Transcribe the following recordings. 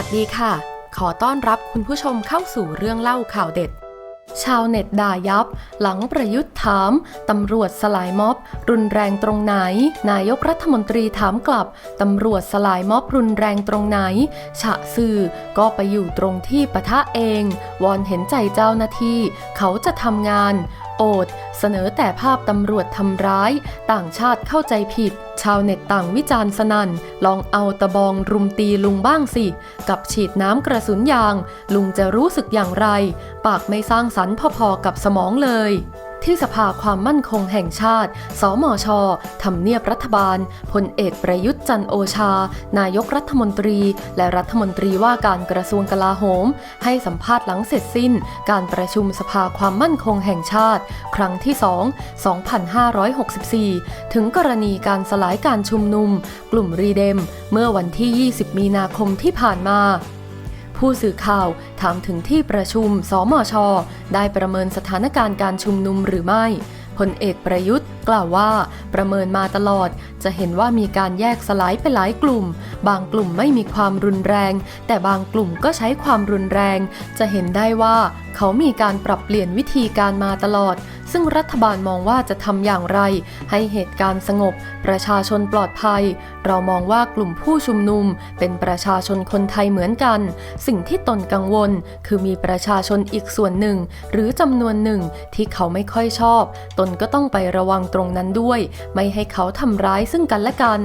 วัสดีค่ะ ขอต้อนรับคุณผู้ชมเข้าสู่เรื่องเล่าข่าวเด็ด ชาวเน็ตด่ายับ หลังประยุทธ์ถาม ตำรวจสลายม็อบ รุนแรงตรงไหน นายกรัฐมนตรีถามกลับ ตำรวจสลายม็อบรุนแรงตรงไหน ฉะสื่อก็ไปอยู่ตรงที่ปะทะเอง วอนเห็นใจเจ้าหน้าที่ เขาจะทำงาน โอด เสนอแต่ภาพตำรวจทำร้าย ต่างชาติเข้าใจผิด ชาวเน็ตต่างวิจารณ์สนั่น ลองเอาตะบองรุมตีลุงบ้างสิ กับฉีดน้ำกระสุนยาง ลุงจะรู้สึกอย่างไร ปากไม่สร้างสรรค์พอๆกับสมองเลย ที่สภาความมั่นคงแห่งชาติ สมชทำเนียบรัฐบาล พลเอกประยุทธ์จันโอชา นายกรัฐมนตรี และรัฐมนตรีว่าการกระทรวงกลาโหม ให้สัมภาษณ์หลังเสร็จสิ้น การประชุมสภาความมั่นคงแห่งชาติ ครั้งที่ 2 2564 ถึงกรณีการสลายการชุมนุม กลุ่มรีเดม เมื่อวันที่ 20 มีนาคมที่ผ่านมา ผู้สื่อข่าวถามถึงที่ประชุมสมช ได้ประเมินสถานการณ์การชุมนุมหรือไม่พลเอกประยุทธ์ กล่าวว่าประเมินมาตลอด จะเห็นว่ามีการแยกสลายไปหลายกลุ่ม บางกลุ่มไม่มีความรุนแรง แต่บางกลุ่มก็ใช้ความรุนแรง จะเห็นได้ว่าเขามีการปรับเปลี่ยนวิธีการมาตลอด ซึ่งรัฐบาลมองว่าจะทำอย่างไร ให้เหตุการณ์สงบ ประชาชนปลอดภัย เรามองว่ากลุ่มผู้ชุมนุม เป็นประชาชนคนไทยเหมือนกัน สิ่งที่ตนกังวล คือมีประชาชนอีกส่วนหนึ่ง หรือจำนวนหนึ่งที่เขาไม่ค่อยชอบ ตนก็ต้องไประวังตรงนั้นด้วย ไม่ให้เขาทำร้ายซึ่งกันและกัน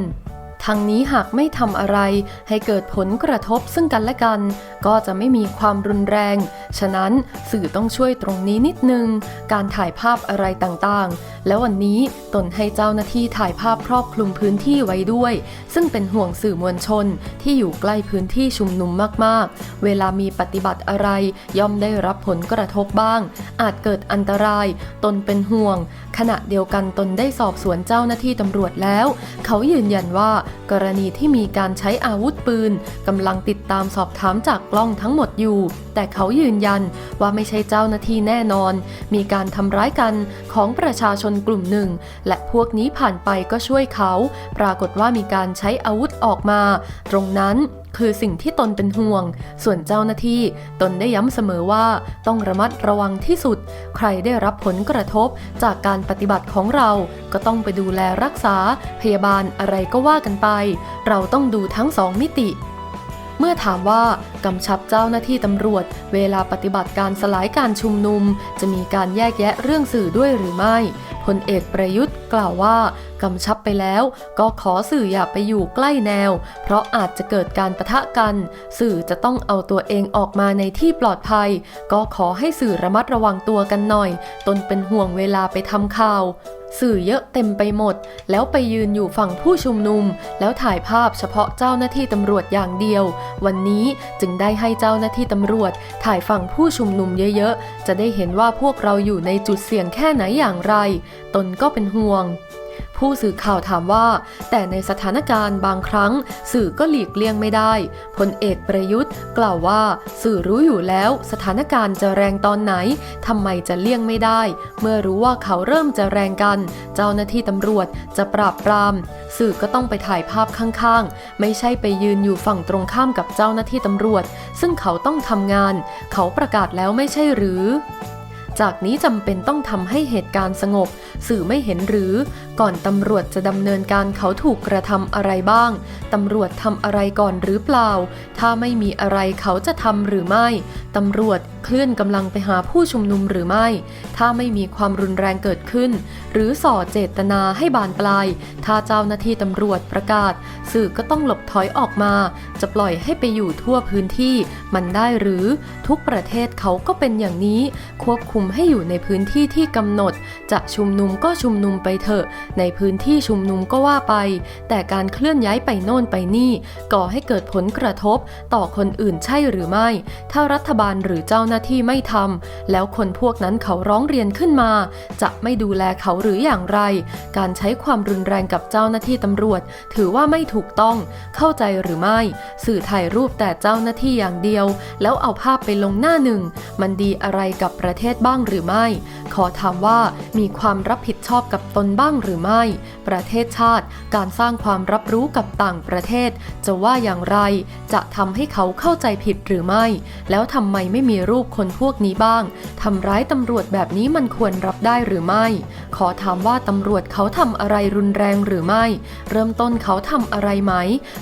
ทางนี้หากไม่ทำอะไรให้เกิดผลกระทบซึ่งกันและกัน ก็จะไม่มีความรุนแรง ฉะนั้นสื่อต้องช่วยตรงนี้นิดนึง การถ่ายภาพอะไรต่างๆ แล้ววันนี้ตนให้เจ้าหน้าที่ถ่ายภาพครอบคลุมพื้นที่ไว้ด้วย ซึ่งเป็นห่วงสื่อมวลชนที่อยู่ใกล้พื้นที่ชุมนุมมากๆ เวลามีปฏิบัติอะไร ย่อมได้รับผลกระทบบ้าง อาจเกิดอันตราย ตนเป็นห่วง ขณะเดียวกันตนได้สอบสวนเจ้าหน้าที่ตำรวจแล้ว เขายืนยันว่า กรณีที่มีการใช้อาวุธปืนกำลังติดตามสอบถามจากกล้องทั้งหมดอยู่ แต่เขายืนยันว่าไม่ใช่เจ้าหน้าที่แน่นอน มีการทำร้ายกันของประชาชนกลุ่มหนึ่ง และพวกนี้ผ่านไปก็ช่วยเขา ปรากฏว่ามีการใช้อาวุธออกมา ตรงนั้นคือสิ่งที่ตนเป็นห่วง ส่วนเจ้าหน้าที่ตนได้ย้ำเสมอว่าต้องระมัดระวังที่สุด ใครได้รับผลกระทบจากการปฏิบัติของเรา ก็ต้องไปดูแลรักษา พยาบาลอะไรก็ว่ากันไป เราต้องดูทั้งสองมิติ เมื่อถามว่ากำชับเจ้าหน้าที่ตำรวจ เวลาปฏิบัติการสลายการชุมนุม จะมีการแยกแยะเรื่องสื่อด้วยหรือไม่ พลเอกประยุทธ์กล่าวว่ากำชับไปแล้วก็ขอสื่ออย่าไปอยู่ใกล้แนว เพราะอาจจะเกิดการปะทะกัน สื่อจะต้องเอาตัวเองออกมาในที่ปลอดภัย ก็ขอให้สื่อระมัดระวังตัวกันหน่อย ตนเป็นห่วงเวลาไปทำข่าวสื่อเยอะเต็มไปหมด แล้วไปยืนอยู่ฝั่งผู้ชุมนุม แล้วถ่ายภาพเฉพาะเจ้าหน้าที่ตำรวจอย่างเดียว วันนี้จึงได้ให้เจ้าหน้าที่ตำรวจ ถ่ายฝั่งผู้ชุมนุมเยอะๆ จะได้เห็นว่าพวกเราอยู่ในจุดเสี่ยงแค่ไหนอย่างไรตนก็เป็นห่วง ผู้สื่อข่าวถามว่า แต่ในสถานการณ์บางครั้ง สื่อก็หลีกเลี่ยงไม่ได้พลเอกประยุทธ์ กล่าวว่า สื่อรู้อยู่แล้ว สถานการณ์จะแรงตอนไหนทำไมจะเลี่ยงไม่ได้ เมื่อรู้ว่าเขาเริ่มจะแรงกัน เจ้าหน้าที่ตำรวจจะปราบปราม สื่อก็ต้องไปถ่ายภาพข้างๆ ไม่ใช่ไปยืนอยู่ฝั่งตรงข้ามกับเจ้าหน้าที่ตำรวจ ซึ่งเขาต้องทำงาน เขาประกาศแล้วไม่ใช่หรือ จากนี้จำเป็นต้องทำให้เหตุการณ์สงบ สื่อไม่เห็นหรือ ก่อนตำรวจจะดำเนินการเขาถูกกระทำอะไรบ้าง ตำรวจทำอะไรก่อนหรือเปล่า ถ้าไม่มีอะไรเขาจะทำหรือไม่ ตำรวจ เคลื่อนกำลังไปหาผู้ชุมนุมหรือไม่ ถ้าไม่มีความรุนแรงเกิดขึ้น หรือส่อเจตนาให้บานปลาย ถ้าเจ้าหน้าที่ตำรวจประกาศ สื่อก็ต้องหลบถอยออกมา จะปล่อยให้ไปอยู่ทั่วพื้นที่ มันได้หรือทุกประเทศเขาก็เป็นอย่างนี้ ควบคุมให้อยู่ในพื้นที่ที่กำหนด จะชุมนุมก็ชุมนุมไปเถอะ ในพื้นที่ชุมนุมก็ว่าไป แต่การเคลื่อนย้ายไปโน่นไปนี่ ก่อให้เกิดผลกระทบ ต่อคนอื่นใช่หรือไม่ ถ้ารัฐบาลหรือเจ้าหน้าที่ไม่ทำแล้วคนพวกนั้นเขาร้องเรียนขึ้นมา จะไม่ดูแลเขาหรืออย่างไร การใช้ความรุนแรงกับเจ้าหน้าที่ตำรวจ ถือว่าไม่ถูกต้อง เข้าใจหรือไม่ สื่อถ่ายรูปแต่เจ้าหน้าที่อย่างเดียว แล้วเอาภาพไปลงหน้าหนึ่ง มันดีอะไรกับประเทศบ้างหรือไม่ ขอถามว่ามีความรับผิดชอบกับตนบ้างหรือไม่ ประเทศชาติ การสร้างความรับรู้กับต่างประเทศ จะว่าอย่างไร จะทำให้เขาเข้าใจผิดหรือไม่ แล้วทำไมไม่มีรูปคนพวกนี้บ้าง ทำร้ายตำรวจแบบนี้มันควรรับได้หรือไม่ ขอถามว่าตำรวจเขาทำอะไรรุนแรงหรือไม่ เริ่มต้นเขาทำอะไรไหม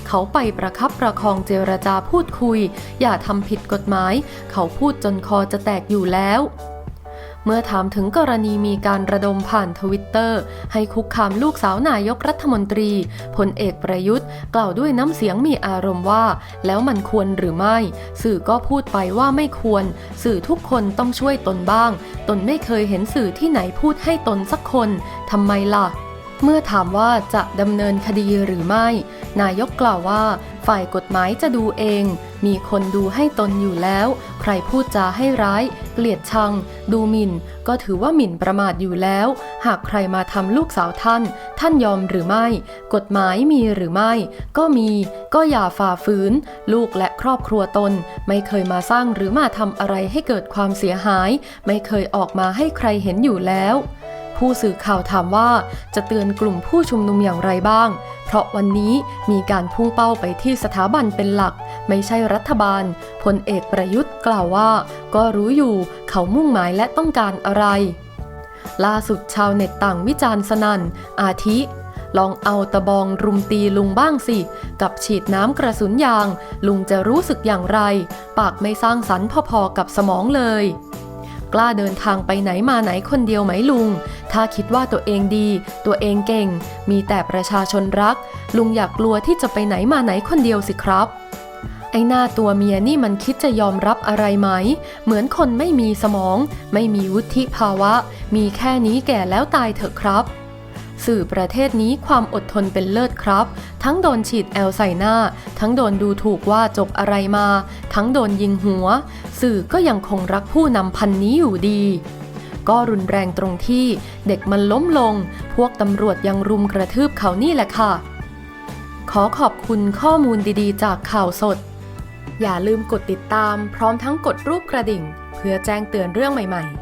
เขาไปประคับประคองเจรจาพูดคุย อย่าทำผิดกฎหมาย เขาพูดจนคอจะแตกอยู่แล้ว เมื่อถามถึงกรณีมีการระดมผ่านทวิตเตอร์ ให้คุกคามลูกสาวนายกรัฐมนตรีพลเอกประยุทธ์ กล่าวด้วยน้ำเสียงมีอารมณ์ว่า แล้วมันควรหรือไม่ สื่อก็พูดไปว่าไม่ควร สื่อทุกคนต้องช่วยตนบ้าง ตนไม่เคยเห็นสื่อที่ไหนพูดให้ตนสักคนทำไมล่ะเมื่อถามว่าจะดำเนินคดีหรือไม่ นายกกล่าวว่า ฝ่ายกฎหมายจะดูเอง มีคนดูให้ตนอยู่แล้ว ใครพูดจาให้ร้าย เกลียดชัง ดูหมิ่น ก็ถือว่าหมิ่นประมาทอยู่แล้ว หากใครมาทำลูกสาวท่าน ท่านยอมหรือไม่ กฎหมายมีหรือไม่ ก็มี ก็อย่าฝ่าฝืน ลูกและครอบครัวตน ไม่เคยมาสร้างหรือมาทำอะไรให้เกิดความเสียหาย ไม่เคยออกมาให้ใครเห็นอยู่แล้ว ผู้สื่อข่าวถามว่าจะเตือนกลุ่มผู้ชุมนุมอย่างไรบ้าง เพราะวันนี้มีการพุ่งเป้าไปที่สถาบันเป็นหลัก ไม่ใช่รัฐบาล พลเอกประยุทธ์กล่าวว่า ก็รู้อยู่เขามุ่งหมายและต้องการอะไร ล่าสุดชาวเน็ตต่างวิจารณ์สนั่น อาทิลองเอาตะบองรุมตีลุงบ้างสิ กับฉีดน้ำกระสุนยาง ลุงจะรู้สึกอย่างไร ปากไม่สร้างสรรค์พอๆกับสมองเลย กล้าเดินทางไปไหนมาไหนคนเดียวไหมลุง ถ้าคิดว่าตัวเองดี ตัวเองเก่ง มีแต่ประชาชนรัก ลุงอยากกลัวที่จะไปไหนมาไหนคนเดียวสิครับ ไอ้หน้าตัวเมียนี่มันคิดจะยอมรับอะไรไหม เหมือนคนไม่มีสมอง ไม่มีวุฒิภาวะ มีแค่นี้แก่แล้วตายเถอะครับ สื่อประเทศนี้ความอดทนเป็นเลิศครับ ทั้งโดนฉีดแอลใส่หน้า ทั้งโดนดูถูกว่าจบอะไรมา ทั้งโดนยิงหัว สื่อก็ยังคงรักผู้นำพันนี้อยู่ดีก็รุนแรงตรงที่เด็กมันล้มลง พวกตำรวจยังรุมกระทืบเขานี่แหละค่ะ ขอขอบคุณข้อมูลดีๆ จากข่าวสด อย่าลืมกดติดตามพร้อมทั้งกดรูปกระดิ่ง เพื่อแจ้งเตือนเรื่องใหม่ๆ